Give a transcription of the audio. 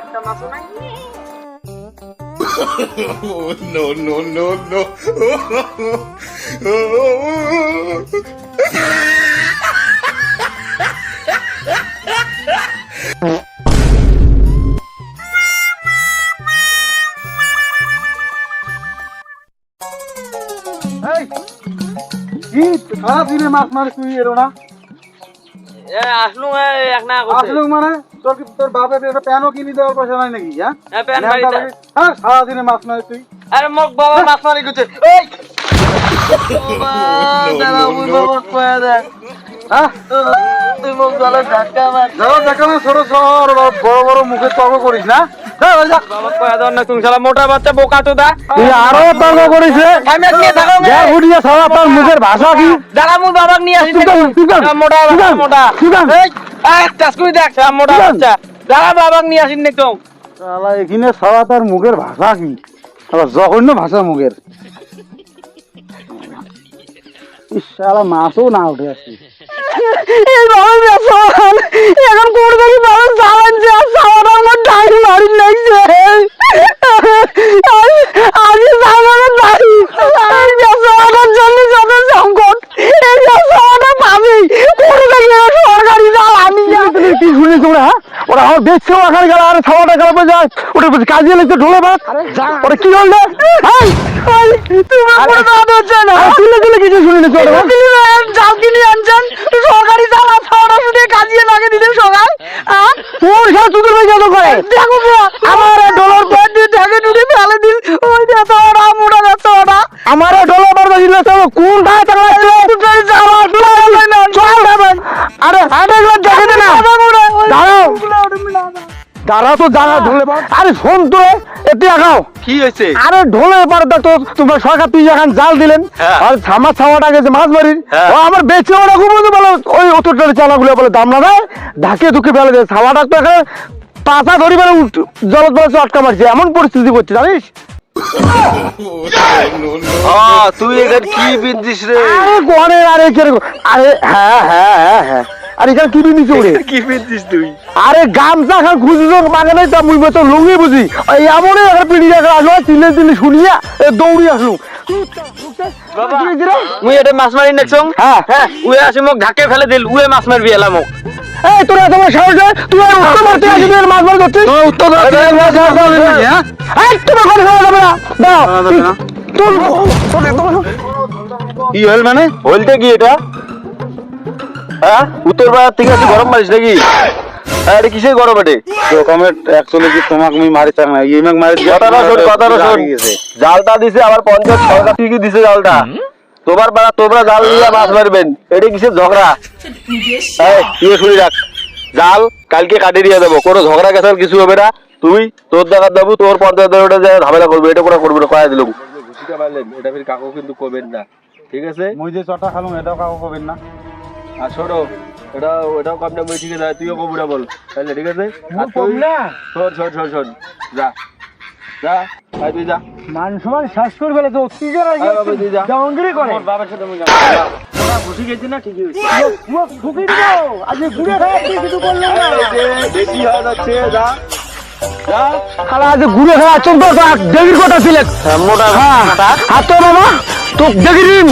একটা মাছও নাই no, no, no, no. কি তা দিলে মাছ মারে তুই এরো না আসলু এক না করছে আসলে মানে তোর কি তোর বাপের একটা প্যানও কিনে দেওয়ার পয়সা নাই নাকি হ্যাঁ? হ্যাঁ, প্যান বাড়িতে। হ্যাঁ সারা দিনে মাছ মারে তুই। আরে মোক বাবা মাছ মারি করছে। এই! বাবা, দাঁড়া, কয়া দে। হ্যাঁ? তুই মোক জলে ধাক্কা মার। যাও দেখা না ছোট শহর বড় বড় মুখে তর্ক করিস না? মুখের ভাষা কি? বাবাক নিয়ে আসিন তার মুখের ভাষা কি? জঘন্য ভাষা মুখের। মাছও না উঠে আসছে এখন সাওয়াটা আমার ডাইরি মারি লাগছে আজ সাওয়াটা ডাইরি এই বেসনের জন্য যত সংকট এই বেসনটা পাবি কোন থেকে সরকারি জাল আনি যা তুমি কি শুনেছো ওরা হ্যাঁ? ওরা আমার দেখছে ওখানে গেল আরে ছাওয়াটা গেল যায়। ওটা কাজে লাগছে ঢোলে ভাত। ওরা কি হল শুনে সরকারি কাজিয়ে লাগে দিলেন সবাই তোর সাথে তুতুর ভাই কত করে দেখো আমার ডলার পয়েন্ট দিয়ে ঢাকে ঢুকে ফেলে ওই মোটা আমার ডলার দিলে। কোন চল। আরে এগুলো দেখে দে না দাঁড়াও দাঁড়াও তো দাঁড়া ঢোলে আরে শোন তো এটি আগাও কি হয়েছে? আরে ঢোলে পার তো তোমার সরকার তুই এখন জাল দিলেন। হ্যাঁ। আর ছামা ছাওয়াটা গেছে মাছ মারির হ্যাঁ। ও আমার বেঁচে ওরা বলতে বলো ওই অতটার চালাগুলো বলে দাম না দেয় ঢাকে ঢুকে ফেলে দেয়। ছাওয়াটা তো এখানে পাতা ধরি বেড়ে জলত বেড়ে আটকা মারছে। এমন পরিস্থিতি করছে জানিস? তুই এখানে কি বিনছিস রে? আরে আরে আরে হ্যাঁ হ্যাঁ হ্যাঁ হ্যাঁ। আর এখানে কি বিনিস ওরে কি বিনছিস তুই? আরে গামছা খান খুঁজিস মানে নাই তা মুই তো লুঙ্গি বুঝি। এমনই একটা পিড়ি দেখা আসলো চিলে চিলে শুনিয়া দৌড়ি আসলো। মুই এটা মাছ মারি নেকছং হ্যাঁ। হ্যাঁ উয়ে আসি মোক ঢাকে ফেলে দিল উয়ে মাছ মারবি এলা মোক। এই তোরা তোমার সাহস হয়? তুই আর উত্তর মারতে আসবি আর মাছ মার করছিস তুই উত্তর মারতে হ্যাঁ? এই তোমার কথা শোনা যাবে না। দাও তোর কি হল মানে? হলতে কি এটা? হ্যাঁ? উত্তর ভারত থেকে আসি গরম মারিস নাকি? হ্যাঁ এটা কিসের গরম এটে? রকমের অ্যাকচুয়ালি কি তোমাকে আমি মারি চাক না ইমেক মারি কথাটা শোন কথাটা শোন। জালটা দিছে আবার পঞ্চায়েত সরকার থেকে দিছে জালটা। তোমার পাড়া তোমরা জাল দিয়ে মাছ মারবেন। এটা কিসের ঝগড়া? এই তুই শুনি রাখ। জাল কালকে কাটিয়ে দিয়ে দেবো। কোনো ঝগড়া গেছাল কিছু হবে না। তুই তোর দেখা দেবো তোর পঞ্চায়েতের ওটা যে ঝামেলা করবে এটা কোনো করবে না কয়া বুঝতে পারলেন এটা ফির কাকু কিন্তু করবেন না। ঠিক আছে? মুই যে চটা খালুম এটাও কাকু কবেন না। আর এটা এটাও কম না ঠিক আছে তুইও বল। তাহলে ঠিক আছে? আর তুই শোন শোন শোন শোন যা। যা আয় তুই যা। মান সমান শ্বাস করে ফেলে তো আর করে। বাবার সাথে গেছি না? ঠিকই দিব। ঘুরে খাওয়া কিছু করলাম না। বেশি হয়ে যাচ্ছে যা। যা। খালা আজ ঘুরে খাওয়া চোদ্দ দেখির কথা ছিলেন মোটা হ্যাঁ। আর তো মামা। তো দেখিরিম